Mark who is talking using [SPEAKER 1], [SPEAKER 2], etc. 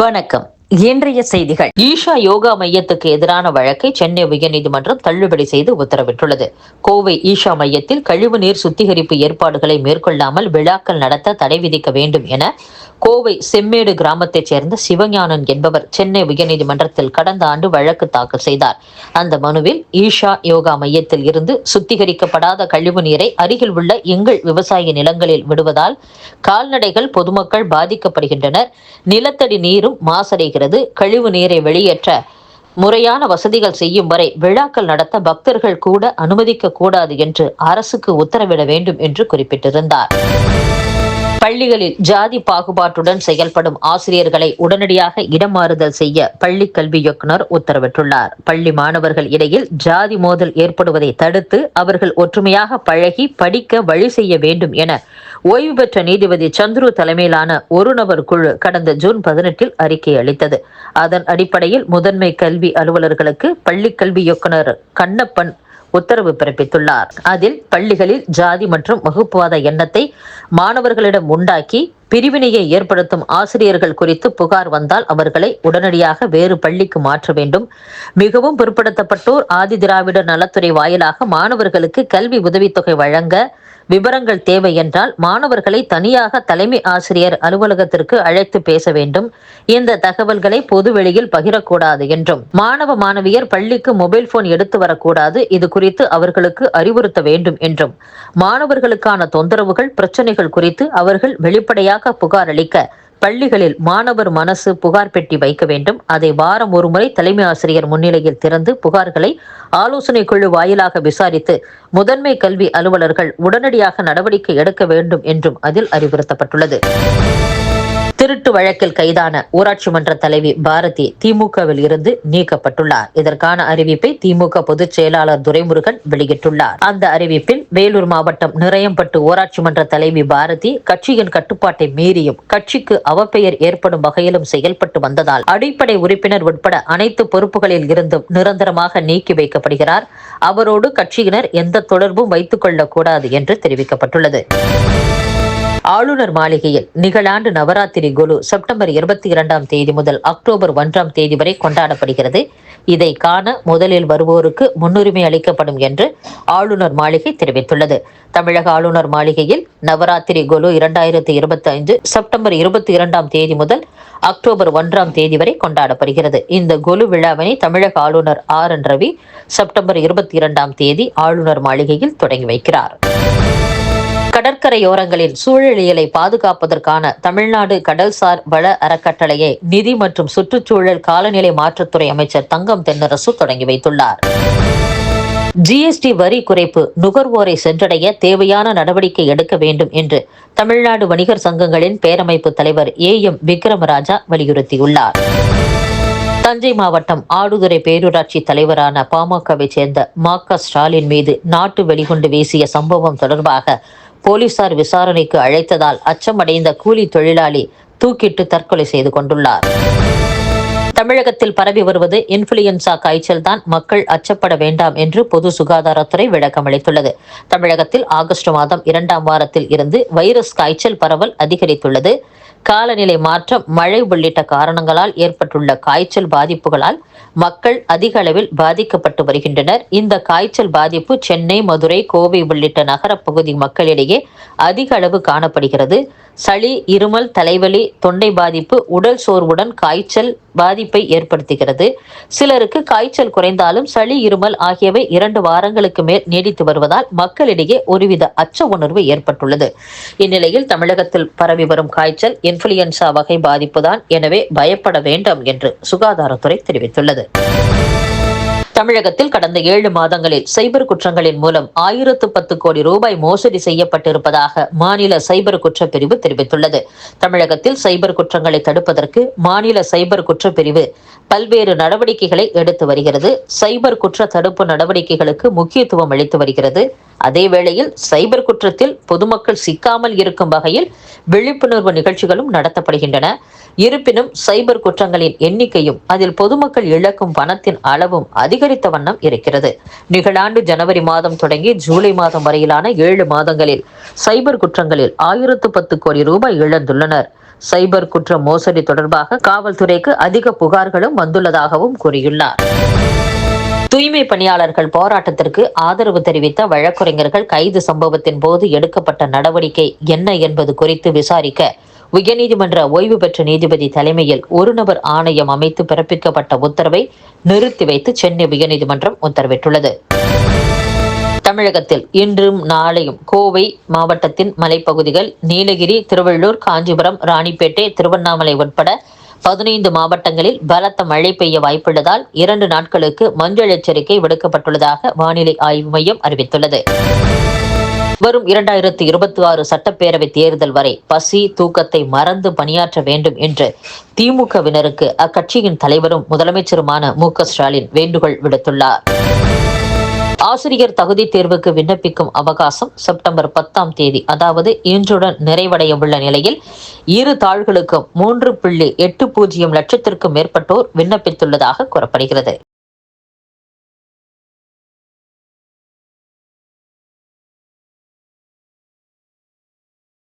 [SPEAKER 1] வணக்கம். இன்றைய செய்திகள். ஈஷா யோகா மையத்துக்கு எதிரான வழக்கை சென்னை உயர்நீதிமன்றம் தள்ளுபடி செய்து உத்தரவிட்டுள்ளது. கோவை ஈஷா மையத்தில் கழிவுநீர் சுத்திகரிப்பு ஏற்பாடுகளை மேற்கொள்ளாமல் விழாக்கள் நடத்த தடை விதிக்க வேண்டும் என கோவை செம்மேடு கிராமத்தைச் சேர்ந்த சிவஞானன் என்பவர் சென்னை உயர்நீதிமன்றத்தில் கடந்த ஆண்டு வழக்கு தாக்கல் செய்தார். அந்த மனுவில் ஈஷா யோகா மையத்தில் இருந்து சுத்திகரிக்கப்படாத கழிவு நீரை அருகில் உள்ள எங்கள் விவசாய நிலங்களில் விடுவதால் கால்நடைகள் பொதுமக்கள் பாதிக்கப்படுகின்றனர். நிலத்தடி நீரும் மாசடைகிறது. கழிவு நீரை வெளியேற்ற முறையான வசதிகள் செய்யும் வரை விழாக்கள் நடத்த பக்தர்கள் கூட அனுமதிக்க கூடாது என்று அரசுக்கு உத்தரவிட வேண்டும் என்று குறிப்பிட்டிருந்தார். பள்ளிகளில் ஜாதி பாகுபாட்டுடன் செயல்படும் ஆசிரியர்களை உடனடியாக இடமாறுதல் செய்ய பள்ளி கல்வி இயக்குனர் உத்தரவிட்டுள்ளார். பள்ளி மாணவர்கள் இடையில் ஜாதி மோதல் ஏற்படுவதை தடுத்து அவர்கள் ஒற்றுமையாக பழகி படிக்க வழி செய்ய வேண்டும் என ஓய்வு பெற்ற நீதிபதி சந்துரு தலைமையிலான ஒரு நபர் குழு கடந்த ஜூன் பதினெட்டில் அறிக்கை அளித்தது. அதன் அடிப்படையில் முதன்மை கல்வி அலுவலர்களுக்கு பள்ளி கல்வி இயக்குனர் கண்ணப்பன் உத்தரவு பிறப்பித்துள்ளார். அதில் பள்ளிகளில் ஜாதி மற்றும் வகுப்புவாத எண்ணத்தை மாணவர்களிடம் உண்டாக்கி பிரிவினையை ஏற்படுத்தும் ஆசிரியர்கள் குறித்து புகார் வந்தால் அவர்களை உடனடியாக வேறு பள்ளிக்கு மாற்ற வேண்டும். மிகவும் பிற்படுத்தப்பட்டோர் ஆதி திராவிடர் நலத்துறை வாயிலாக மாணவர்களுக்கு கல்வி உதவித்தொகை வழங்க விவரங்கள் தேவை என்றால் மாணவர்களை தனியாக தலைமை ஆசிரியர் அலுவலகத்திற்கு அழைத்து பேச வேண்டும். இந்த தகவல்களை பொது வெளியில் பகிரக்கூடாது என்றும் மாணவ மாணவியர் பள்ளிக்கு மொபைல் போன் எடுத்து வரக்கூடாது. இது குறித்து அவர்களுக்கு அறிவுறுத்த வேண்டும் என்றும் மாணவர்களுக்கான தொந்தரவுகள் பிரச்சனைகள் குறித்து அவர்கள் வெளிப்படையாக புகார் அளிக்க பள்ளிகளில் மாணவர் மனசு புகார் பெட்டி வைக்க வேண்டும். அதை வாரம் ஒருமுறை தலைமை ஆசிரியர் முன்னிலையில் திறந்து புகார்களை ஆலோசனை குழு வாயிலாக விசாரித்து முதன்மை கல்வி அலுவலர்கள் உடனடியாக நடவடிக்கை எடுக்க வேண்டும் என்றும் அதில் அறிவுறுத்தப்பட்டுள்ளது. திருட்டு வழக்கில் கைதான ஊராட்சி மன்ற தலைவி பாரதி திமுகவில் இருந்து நீக்கப்பட்டுள்ளார். இதற்கான அறிவிப்பை திமுக பொதுச் செயலாளர் துரைமுருகன் வெளியிட்டுள்ளார். அந்த அறிவிப்பில் வேலூர் மாவட்டம் நிறையம்பட்டு ஊராட்சி மன்ற தலைவி பாரதி கட்சியின் கட்டுப்பாட்டை மீறியும் கட்சிக்கு அவப்பெயர் ஏற்படும் வகையிலும் செயல்பட்டு வந்ததால் அடிப்படை உறுப்பினர் உட்பட அனைத்து பொறுப்புகளில் இருந்தும் நிரந்தரமாக நீக்கி வைக்கப்படுகிறார். அவரோடு கட்சியினர் எந்த தொடர்பும் வைத்துக் கொள்ளக்கூடாது என்று தெரிவிக்கப்பட்டுள்ளது. ஆளுநர் மாளிகையில் நிகழாண்டு நவராத்திரி குலு செப்டம்பர் இருபத்தி இரண்டாம் தேதி முதல் அக்டோபர் ஒன்றாம் தேதி வரை கொண்டாடப்படுகிறது. இதை காண முதலில் வருவோருக்கு முன்னுரிமை அளிக்கப்படும் என்று ஆளுநர் மாளிகை தெரிவித்துள்ளது. தமிழக ஆளுநர் மாளிகையில் நவராத்திரி குலு இரண்டாயிரத்தி இருபத்தி ஐந்து செப்டம்பர் இருபத்தி இரண்டாம் தேதி முதல் அக்டோபர் ஒன்றாம் தேதி வரை கொண்டாடப்படுகிறது. இந்த குலு விழாவினை தமிழக ஆளுநர் ஆர் என் ரவி செப்டம்பர் இருபத்தி இரண்டாம் தேதி ஆளுநர் மாளிகையில் தொடங்கி வைக்கிறார். கடற்கரையோரங்களில் சூழலியலை பாதுகாப்பதற்கான தமிழ்நாடு கடல்சார் வள அறக்கட்டளையை நிதி மற்றும் சுற்றுச்சூழல் காலநிலை மாற்றத்துறை அமைச்சர் தங்கம் தென்னரசு தொடங்கி வைத்துள்ளார். ஜிஎஸ்டி வரி குறைப்பு நுகர்வோரை சென்றடைய தேவையான நடவடிக்கை எடுக்க வேண்டும் என்று தமிழ்நாடு வணிகர் சங்கங்களின் பேரமைப்பு தலைவர் ஏ எம் விக்ரமராஜா வலியுறுத்தியுள்ளார். தஞ்சை மாவட்டம் ஆடுதுறை பேரூராட்சி தலைவரான பாமகவை சேர்ந்த மா ஸ்டாலின் மீது நாட்டு வெடிகுண்டு வீசிய சம்பவம் தொடர்பாக போலீசார் விசாரணைக்கு அழைத்ததால் அச்சமடைந்த கூலி தொழிலாளி தூக்கிட்டு தற்கொலை செய்து கொண்டுள்ளார். தமிழகத்தில் பரவி வருவது இன்ஃபுளுயன்சா காய்ச்சல் தான் மக்கள் அச்சப்பட வேண்டாம் என்று பொது சுகாதாரத்துறை விளக்கம் அளித்துள்ளது. தமிழகத்தில் ஆகஸ்ட் மாதம் இரண்டாம் வாரத்தில் இருந்து வைரஸ் காய்ச்சல் பரவல் அதிகரித்துள்ளது. காலநிலை மாற்றம் மழை உள்ளிட்ட காரணங்களால் ஏற்பட்டுள்ள காய்ச்சல் பாதிப்புகளால் மக்கள் அதிக அளவில் பாதிக்கப்பட்டு வருகின்றனர். இந்த காய்ச்சல் பாதிப்பு சென்னை மதுரை கோவை உள்ளிட்ட நகரப் பகுதி மக்களிடையே அதிக அளவு காணப்படுகிறது. சளி இருமல் தலைவலி தொண்டை பாதிப்பு உடல் சோர்வுடன் காய்ச்சல் பாதிப்பை ஏற்படுத்துகிறது. சிலருக்கு காய்ச்சல் குறைந்தாலும் சளி இருமல் ஆகியவை இரண்டு வாரங்களுக்கு மேல் நீடித்து வருவதால் மக்களிடையே ஒருவித அச்ச உணர்வு ஏற்பட்டுள்ளது. இந்நிலையில் தமிழகத்தில் பரவி வரும் காய்ச்சல் இன்ஃபுளுயன்சா வகை பாதிப்புதான். எனவே பயப்பட வேண்டாம் என்று சுகாதாரத்துறை தெரிவித்துள்ளது. தமிழகத்தில் கடந்த ஏழு மாதங்களில் சைபர் குற்றங்களின் மூலம் ஆயிரத்து பத்து கோடி ரூபாய் மோசடி செய்யப்பட்டிருப்பதாக மாநில சைபர் குற்றப்பிரிவு தெரிவித்துள்ளது. தமிழகத்தில் சைபர் குற்றங்களை தடுப்பதற்கு மாநில சைபர் குற்றப்பிரிவு பல்வேறு நடவடிக்கைகளை எடுத்து வருகிறது. சைபர் குற்ற தடுப்பு நடவடிக்கைகளுக்கு முக்கியத்துவம் அளித்து வருகிறது. அதே வேளையில் சைபர் குற்றத்தில் பொதுமக்கள் சிக்காமல் இருக்கும் வகையில் விழிப்புணர்வு நிகழ்ச்சிகளும் நடத்தப்படுகின்றன. இருப்பினும் சைபர் குற்றங்களின் எண்ணிக்கையும் அதில் பொதுமக்கள் இழக்கும் பணத்தின் அளவும் அதிகரித்த வண்ணம் இருக்கிறது. நிகழாண்டு ஜனவரி மாதம் தொடங்கி ஜூலை மாதம் வரையிலான ஏழு மாதங்களில் சைபர் குற்றங்களில் ஆயிரத்து பத்து கோடி ரூபாய் இழந்துள்ளனர். சைபர் குற்ற மோசடி தொடர்பாக காவல்துறைக்கு அதிக புகார்களும் வந்துள்ளதாகவும் கூறியுள்ளார். தூய்மை பணியாளர்கள் போராட்டத்திற்கு ஆதரவு தெரிவித்த வழக்கறிஞர்கள் கைது சம்பவத்தின் போது எடுக்கப்பட்ட நடவடிக்கை என்ன என்பது குறித்து விசாரிக்க உயர்நீதிமன்ற ஓய்வு பெற்ற நீதிபதி தலைமையில் ஒரு நபர் ஆணையம் அமைத்து பிறப்பிக்கப்பட்ட உத்தரவை நிறுத்தி வைத்து சென்னை உயர்நீதிமன்றம் உத்தரவிட்டுள்ளது. தமிழகத்தில் இன்றும் நாளையும் கோவை மாவட்டத்தின் மலைப்பகுதிகள் நீலகிரி திருவள்ளூர் காஞ்சிபுரம் ராணிப்பேட்டை திருவண்ணாமலை உட்பட பதினைந்து மாவட்டங்களில் பலத்த மழை பெய்ய வாய்ப்புள்ளதால் இரண்டு நாட்களுக்கு மஞ்சள் எச்சரிக்கை விடுக்கப்பட்டுள்ளதாக வானிலை ஆய்வு மையம் அறிவித்துள்ளது. வரும் இரண்டாயிரத்தி இருபத்தி ஆறு சட்டப்பேரவை தேர்தல் வரை பசி தூக்கத்தை மறந்து பணியாற்ற வேண்டும் என்று திமுகவினருக்கு அக்கட்சியின் தலைவரும் முதலமைச்சருமான மு க ஸ்டாலின் வேண்டுகோள் விடுத்துள்ளார். ஆசிரியர் தகுதி தேர்வுக்கு விண்ணப்பிக்கும் அவகாசம் செப்டம்பர் பத்தாம் தேதி. அதாவது இன்றுடன் நிறைவடைய உள்ள நிலையில் இரு தாள்களுக்கும் மூன்று புள்ளி எட்டு பூஜ்ஜியம் லட்சத்திற்கும் மேற்பட்டோர் விண்ணப்பித்துள்ளதாக கூறப்படுகிறது.